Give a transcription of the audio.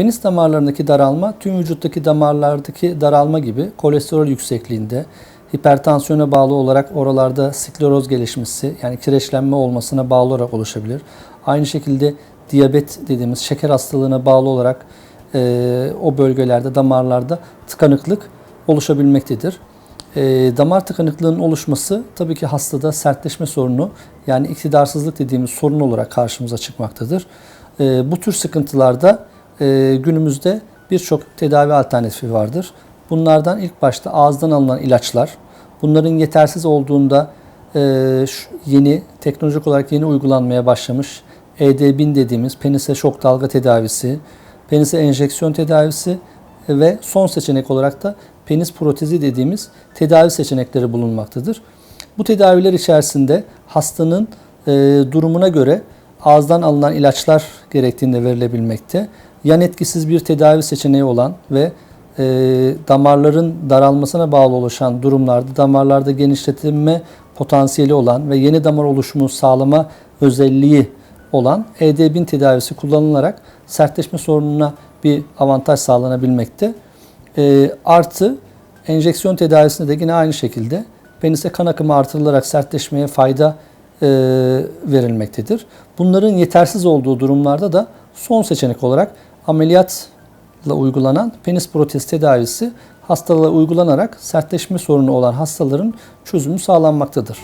Penis damarlarındaki daralma tüm vücuttaki damarlardaki daralma gibi kolesterol yüksekliğinde, hipertansiyona bağlı olarak oralarda skleroz gelişmesi yani kireçlenme olmasına bağlı olarak oluşabilir. Aynı şekilde diyabet dediğimiz şeker hastalığına bağlı olarak e, o bölgelerde damarlarda tıkanıklık oluşabilmektedir. E, damar tıkanıklığının oluşması tabii ki hastada sertleşme sorunu yani iktidarsızlık dediğimiz sorun olarak karşımıza çıkmaktadır. E, bu tür sıkıntılarda e, günümüzde birçok tedavi alternatifi vardır. Bunlardan ilk başta ağızdan alınan ilaçlar. Bunların yetersiz olduğunda e, yeni teknolojik olarak yeni uygulanmaya başlamış ED1000 dediğimiz penise şok dalga tedavisi, penise enjeksiyon tedavisi ve son seçenek olarak da penis protezi dediğimiz tedavi seçenekleri bulunmaktadır. Bu tedaviler içerisinde hastanın e, durumuna göre ağızdan alınan ilaçlar gerektiğinde verilebilmekte. Yan etkisiz bir tedavi seçeneği olan ve e, damarların daralmasına bağlı oluşan durumlarda damarlarda genişletilme potansiyeli olan ve yeni damar oluşumu sağlama özelliği olan ED1000 tedavisi kullanılarak sertleşme sorununa bir avantaj sağlanabilmekte. E, artı enjeksiyon tedavisinde de yine aynı şekilde penise kan akımı artırılarak sertleşmeye fayda e, verilmektedir. Bunların yetersiz olduğu durumlarda da son seçenek olarak ameliyatla uygulanan penis protez tedavisi hastalığa uygulanarak sertleşme sorunu olan hastaların çözümü sağlanmaktadır.